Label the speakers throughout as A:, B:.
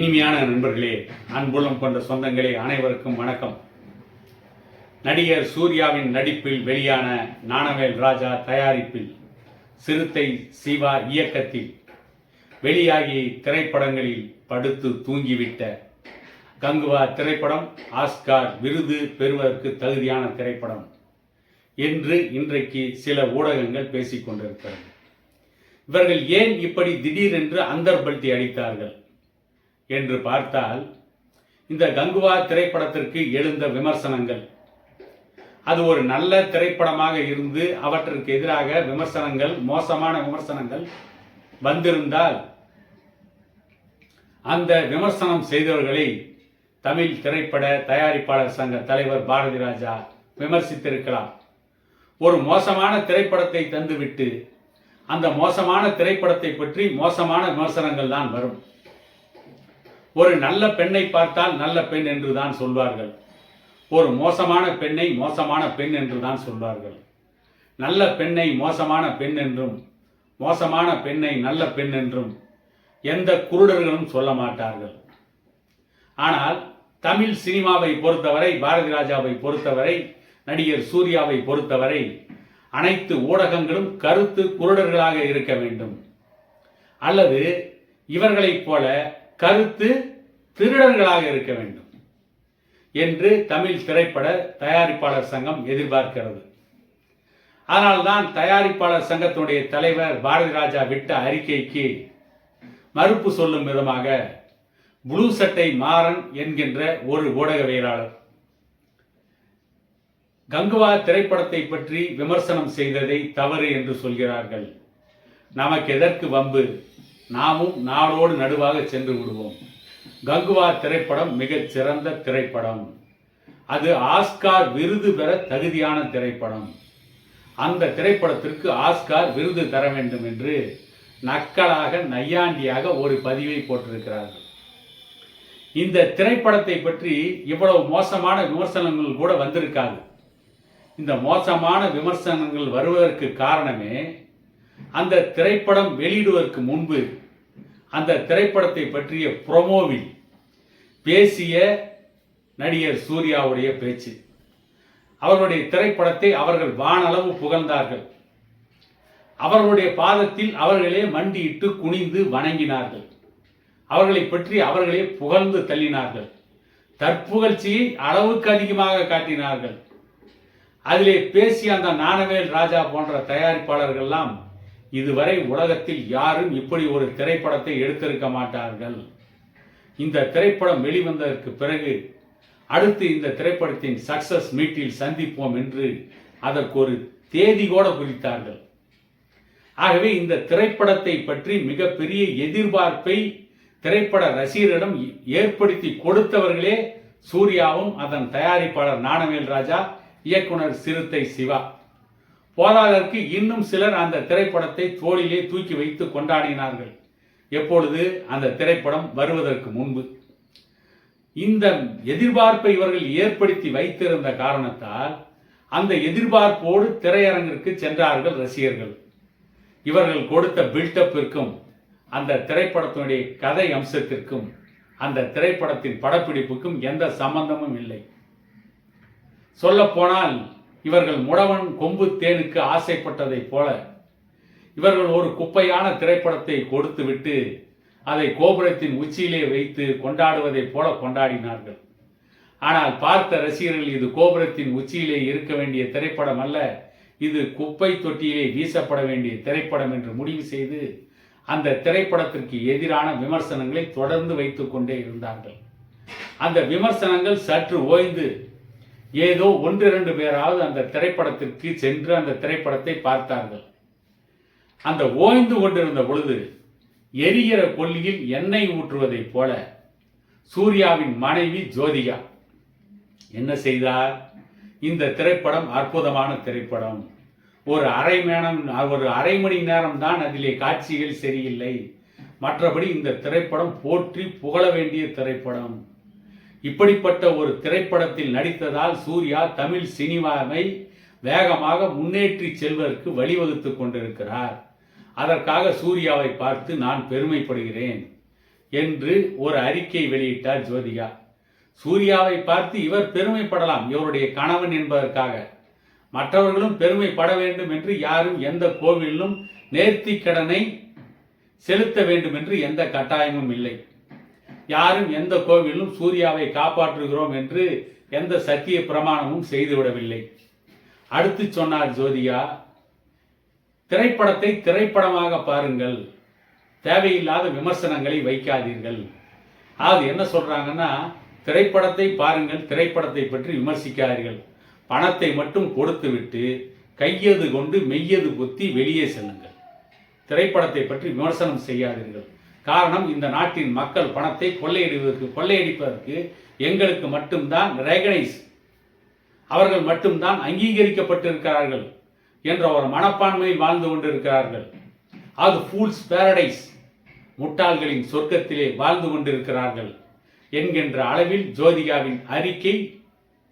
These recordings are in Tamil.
A: இனிமையான நண்பர்களே அன்புள்ளம் கொண்ட சொந்தங்களே அனைவருக்கும் வணக்கம். நடிகர் சூர்யாவின் நடிப்பில் வெளியான நாணவேல் ராஜா தயாரிப்பில் சிறுத்தை சிவா இயக்கத்தில் வெளியாகி திரைப்படங்களில் படுத்து தூங்கிவிட்ட கங்குவா திரைப்படம் ஆஸ்கார் விருது பெறுவதற்கு தகுதியான திரைப்படம். என்று இன்றைக்கு சில ஊடகங்கள் பேசிக் கொண்டிருக்கிறது இவர்கள் ஏன் இப்படி திடீரென்று அந்தர்பல்ட்டி அடித்தார்கள்? என்று பார்த்தால் இந்த கங்குவா திரைப்படத்திற்கு எழுந்த விமர்சனங்கள். அது ஒரு நல்ல திரைப்படமாக இருந்து அவற்றிற்கு எதிராக விமர்சனங்கள் மோசமான விமர்சனங்கள் வந்திருந்தால் அந்த விமர்சனம் செய்தவர்களை தமிழ் திரைப்பட தயாரிப்பாளர் சங்க தலைவர் பாரதி ராஜா விமர்சித்திருக்கலாம். ஒரு மோசமான திரைப்படத்தை தந்துவிட்டு அந்த மோசமான திரைப்படத்தை பற்றி மோசமான விமர்சனங்கள் தான் வரும். ஒரு நல்ல பெண்ணை பார்த்தால் நல்ல பெண் என்று தான் சொல்வார்கள். ஒரு மோசமான பெண்ணை மோசமான பெண் என்று தான் சொல்வார்கள். நல்ல பெண்ணை மோசமான பெண் என்றும் மோசமான பெண்ணை நல்ல பெண் என்றும் எந்த குருடர்களும் சொல்ல மாட்டார்கள். ஆனால் தமிழ் சினிமாவை பொறுத்தவரை பாரதி ராஜாவை பொறுத்தவரை நடிகர் சூர்யாவை பொறுத்தவரை அனைத்து ஊடகங்களும் கருத்து குருடர்களாக இருக்க வேண்டும். அல்லது இவர்களைப் போல கருத்து திருடர்களாக இருக்க வேண்டும் என்று தமிழ் திரைப்பட தயாரிப்பாளர் சங்கம் எதிர்பார்க்கிறது. அதனால்தான் தயாரிப்பாளர் சங்கத்தினுடைய தலைவர் பாரதி ராஜா விட்ட அறிக்கைக்கு மறுப்பு சொல்லும் விதமாக புளூ சட்டை மாறன் என்கின்ற ஒரு ஊடகவியலாளர் கங்குவா திரைப்படத்தை பற்றி விமர்சனம் செய்ததை தவறு என்று சொல்கிறார்கள். நமக்கு எதற்கு வம்பு? நாமும் நாளோடு நடுவாக சென்று விடுவோம். கங்குவா திரைப்படம் மிகச் சிறந்த திரைப்படம். அது ஆஸ்கார் விருது பெற தகுதியான திரைப்படம். அந்த திரைப்படத்திற்கு ஆஸ்கார் விருது தர வேண்டும் என்று நக்கலாக நையாண்டியாக ஒரு பதிவை போட்டிருக்கிறார்கள். இந்த திரைப்படத்தை பற்றி இவ்வளவு மோசமான விமர்சனங்கள் கூட வந்திருக்காது. இந்த மோசமான விமர்சனங்கள் வருவதற்கு காரணமே அந்த திரைப்படம் வெளியிடுவதற்கு முன்பு அந்த திரைப்படத்தை பற்றிய புரமோவில் பேசிய நடிகர் சூர்யாவுடைய பேச்சு. அவர்களுடைய திரைப்படத்தை அவர்கள் வானளவு புகழ்ந்தார்கள். அவர்களுடைய பாதத்தில் அவர்களே மண்டியிட்டு குனிந்து வணங்கினார்கள். அவர்களை பற்றி அவர்களே புகழ்ந்து தள்ளினார்கள். தற்புகழ்ச்சியை அளவுக்கு அதிகமாக காட்டினார்கள். அதிலே பேசிய அந்த நாணவேல் ராஜா போன்ற தயாரிப்பாளர்கள்லாம் இதுவரை உலகத்தில் யாரும் இப்படி ஒரு திரைப்படத்தை எடுத்திருக்க மாட்டார்கள். இந்த திரைப்படம் வெளிவந்ததற்கு பிறகு அடுத்து இந்த திரைப்படத்தின் சக்சஸ் மீட்டில் சந்திப்போம் என்று அதற்கு ஒரு தேதி கூட குறித்தார்கள் ஆகவே இந்த திரைப்படத்தை பற்றி மிகப்பெரிய எதிர்பார்ப்பை திரைப்பட ரசிகரிடம் ஏற்படுத்தி கொடுத்தவர்களே சூர்யாவும் அதன் தயாரிப்பாளர் நாணவேல் ராஜா இயக்குனர் சிறுத்தை சிவா. போதாதற்கு இன்னும் சிலர் அந்த திரைப்படத்தை தோளிலே தூக்கி வைத்து கொண்டாடினார்கள். எப்பொழுது அந்த திரைப்படம் வருவதற்கு முன்பு. இந்த எதிர்பார்ப்பை இவர்கள் ஏற்படுத்தி வைத்திருந்த காரணத்தால் அந்த எதிர்பார்ப்போடு திரையரங்கிற்கு சென்றார்கள் ரசிகர்கள். இவர்கள் கொடுத்த பில்டப்பிற்கும் அந்த திரைப்படத்தினுடைய கதை அம்சத்திற்கும் அந்த திரைப்படத்தின் படப்பிடிப்புக்கும் எந்த சம்பந்தமும் இல்லை. சொல்லப்போனால் இவர்கள் முடவன் கொம்பு தேனுக்கு ஆசைப்பட்டதைப் போல இவர்கள் ஒரு குப்பையான திரைப்படத்தை கொடுத்துவிட்டு அதை கோபுரத்தின் உச்சியிலே வைத்து கொண்டாடுவதைப் போல கொண்டாடினார்கள். ஆனால் பார்த்த ரசிகர்கள் இது கோபுரத்தின் உச்சியிலே இருக்க வேண்டிய திரைப்படம் அல்ல இது குப்பை தொட்டியிலே வீசப்பட வேண்டிய திரைப்படம் என்று முடிவு செய்து அந்த திரைப்படத்திற்கு எதிரான விமர்சனங்களை தொடர்ந்து வைத்துக்கொண்டே இருந்தார்கள். அந்த விமர்சனங்கள் சற்று ஓய்ந்து ஏதோ ஒன்று இரண்டு பேராவது அந்த திரைப்படத்திற்கு சென்று அந்த திரைப்படத்தை பார்த்தார்கள். அந்த ஓய்ந்து கொண்டிருந்த பொழுது எரிகிற கொல்லியில் எண்ணெய் ஊற்றுவதைப் போல சூர்யாவின் மனைவி ஜோதிகா என்ன செய்தார்? இந்த திரைப்படம் அற்புதமான திரைப்படம். ஒரு அரை ஒரு அரை மணி நேரம் தான் அதிலே காட்சிகள் சரியில்லை. மற்றபடி இந்த திரைப்படம் போற்றி புகழ வேண்டிய திரைப்படம். இப்படிப்பட்ட ஒரு திரைப்படத்தில் நடித்ததால் சூர்யா தமிழ் சினிமாவை வேகமாக முன்னேற்றி செல்வதற்கு வழிவகுத்து கொண்டிருக்கிறார். அதற்காக சூர்யாவை பார்த்து நான் பெருமைப்படுகிறேன் என்று ஒரு அறிக்கை வெளியிட்டார் ஜோதிகா. சூர்யாவை பார்த்து இவர் பெருமைப்படலாம் இவருடைய கணவன் என்பதற்காக. மற்றவர்களும் பெருமைப்பட வேண்டும் என்று யாரும் எந்த கோவிலும் நேர்த்தி கடனை செலுத்த வேண்டும் என்று எந்த கட்டாயமும் இல்லை. யாரும் எந்த கோவிலும் சூர்யாவை காப்பாற்றுகிறோம் என்று எந்த சத்திய பிரமாணமும் செய்துவிடவில்லை. அடுத்து சொன்னார் ஜோதியா திரைப்படத்தை திரைப்படமாக பாருங்கள். தேவையில்லாத விமர்சனங்களை வைக்காதீர்கள். அது என்ன சொல்றாங்கன்னா திரைப்படத்தை பாருங்கள் திரைப்படத்தை பற்றி விமர்சிக்காதீர்கள். பணத்தை மட்டும் கொடுத்துவிட்டு கையது கொண்டு மெய்யது குத்தி வெளியே செல்லுங்கள். திரைப்படத்தை பற்றி விமர்சனம் செய்யாதீர்கள். காரணம் இந்த நாட்டின் மக்கள் பணத்தை கொள்ளையிடுவதற்கு கொள்ளையடிப்பதற்கு எங்களுக்கு மட்டும்தான் ரெகனைஸ் அவர்கள் மட்டும்தான் அங்கீகரிக்கப்பட்டிருக்கிறார்கள் என்ற ஒரு மனப்பான்மையில் வாழ்ந்து கொண்டிருக்கிறார்கள். அது ஃபூல்ஸ் பேரடைஸ் முட்டாள்களின் சொர்க்கத்திலே வாழ்ந்து கொண்டிருக்கிறார்கள் என்கின்ற அளவில் ஜோதிகாவின் அறிக்கை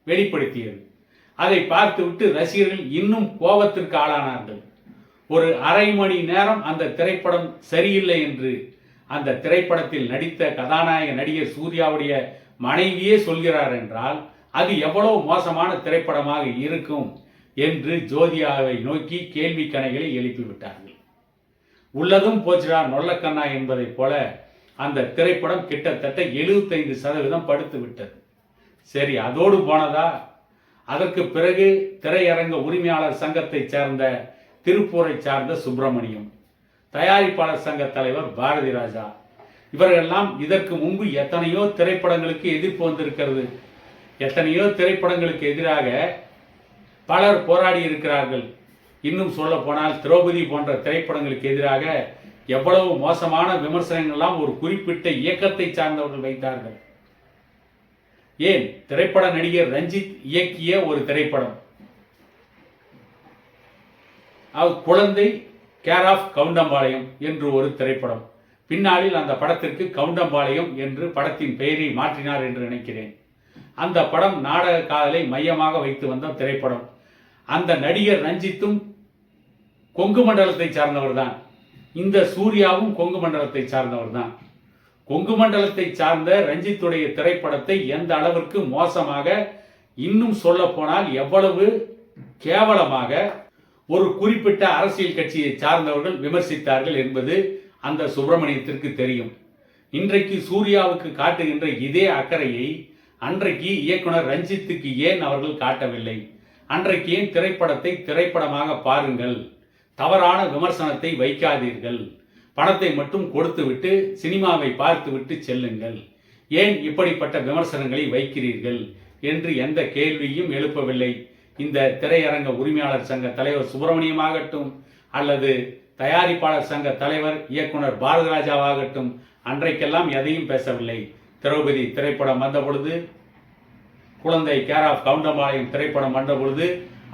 A: வெளிப்படுத்தியது. அதை பார்த்துவிட்டு ரசிகர்கள் இன்னும் கோபத்திற்கு ஆளானார்கள். ஒரு அரை மணி நேரம் அந்த திரைப்படம் சரியில்லை என்று அந்த திரைப்படத்தில் நடித்த கதாநாயக நடிகர் சூர்யாவுடைய மனைவியே சொல்கிறார் என்றால் அது எவ்வளவு மோசமான திரைப்படமாக இருக்கும் என்று ஜோதியாவை நோக்கி கேள்வி கணைகளை எழுப்பிவிட்டார்கள். உள்ளதும் போச்சுடா நொல்லக்கண்ணா என்பதைப் போல அந்த திரைப்படம் கிட்டத்தட்ட எழுபத்தைந்து சதவீதம் படுத்து விட்டது சரி அதோடு போனதா? அதற்கு பிறகு திரையரங்க உரிமையாளர் சங்கத்தைச் சேர்ந்த திருப்பூரை சார்ந்த சுப்பிரமணியம் தயாரிப்பாளர் சங்க தலைவர் பாரதி ராஜா. இவர்களெல்லாம் இதற்கு முன்பு எத்தனையோ திரைப்படங்களுக்கு எதிர்ப்பு வந்திருக்கிறது. எத்தனையோ திரைப்படங்களுக்கு எதிராக பலர் போராடி இருக்கிறார்கள். இன்னும் சொல்ல போனால் திரௌபதி போன்ற திரைப்படங்களுக்கு எதிராக எவ்வளவு மோசமான விமர்சனங்கள்லாம் ஒரு குறிப்பிட்ட இயக்கத்தை சார்ந்தவர்கள் வைத்தார்கள். ஏன்? திரைப்பட நடிகர் ரஞ்சித் இயக்கிய ஒரு திரைப்படம். குழந்தை கேர் ஆஃப் கவுண்டம்பாளையம் என்று ஒரு திரைப்படம். பின்னாளில் அந்த படத்திற்கு கவுண்டம்பாளையம் என்று படத்தின் பெயரை மாற்றினார் என்று நினைக்கிறேன். அந்த படம் நாடக காதலை மையமாக வைத்து வந்த திரைப்படம். அந்த நடிகர் ரஞ்சித்தும் கொங்கு மண்டலத்தை சார்ந்தவர் தான் இந்த சூர்யாவும் கொங்கு மண்டலத்தை சார்ந்தவர் தான் கொங்கு மண்டலத்தை சார்ந்த ரஞ்சித்துடைய திரைப்படத்தை எந்த அளவிற்கு மோசமாக இன்னும் சொல்ல போனால் எவ்வளவு கேவலமாக ஒரு குறிப்பிட்ட அரசியல் கட்சியை சார்ந்தவர்கள் விமர்சித்தார்கள் என்பது அந்த சுப்பிரமணியத்திற்கு தெரியும். இன்றைக்கு சூர்யாவுக்கு காட்டுகின்ற இதே அக்கறையை அன்றைக்கு இயக்குனர் ரஞ்சித்துக்கு ஏன் அவர்கள் காட்டவில்லை? அன்றைக்கு ஏன் திரைப்படத்தை திரைப்படமாக பாருங்கள்? தவறான விமர்சனத்தை வைக்காதீர்கள். பணத்தை மட்டும் கொடுத்துவிட்டு சினிமாவை பார்த்துவிட்டு செல்லுங்கள். ஏன் இப்படிப்பட்ட விமர்சனங்களை வைக்கிறீர்கள்? என்று எந்த கேள்வியும் எழுப்பவில்லை. இந்த திரையரங்க உரிமையாளர் சங்க தலைவர் சுப்பிரமணியமாகட்டும் அல்லது தயாரிப்பாளர் சங்க தலைவர் இயக்குனர் பாரதராஜாவாகட்டும் அன்றைக்கெல்லாம் எதையும் பேசவில்லை. திரௌபதி திரைப்படம் வந்த பொழுது குழந்தை கேர் ஆஃப் கவுண்டம்பாளையம் திரைப்படம் வந்த பொழுது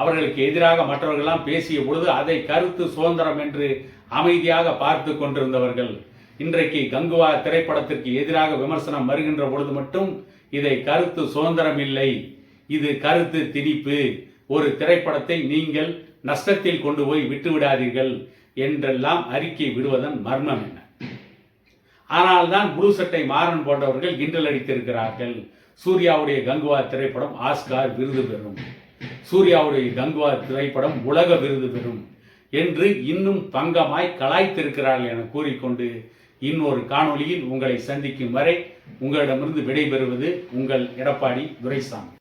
A: அவர்களுக்கு எதிராக மற்றவர்கள்லாம் பேசிய பொழுது அதை கருத்து சுதந்திரம் என்று அமைதியாக பார்த்து கொண்டிருந்தவர்கள். இன்றைக்கு கங்குவா திரைப்படத்திற்கு எதிராக விமர்சனம் வருகின்ற பொழுது மட்டும் இதை கருத்து சுதந்திரம் இல்லை. இது கருத்து திணிப்பு. ஒரு திரைப்படத்தை நீங்கள் நஷ்டத்தில் கொண்டு போய் விட்டுவிடாதீர்கள் என்றெல்லாம் அறிக்கை விடுவதன் மர்மம் என்ன? ஆனால்தான் ப்ளூ சட்டை மாறன் போன்றவர்கள் கிண்டல் அடித்திருக்கிறார்கள். சூர்யாவுடைய கங்குவா திரைப்படம் ஆஸ்கார் விருது பெறும். சூர்யாவுடைய கங்குவா திரைப்படம் உலக விருது பெறும் என்று இன்னும் பங்கமாய் கலாய்த்திருக்கிறார்கள் என கூறிக்கொண்டு இன்னொரு காணொளியில் உங்களை சந்திக்கும் வரை உங்களிடமிருந்து விடைபெறுவது உங்கள் எடப்பாடி துரைசாமி.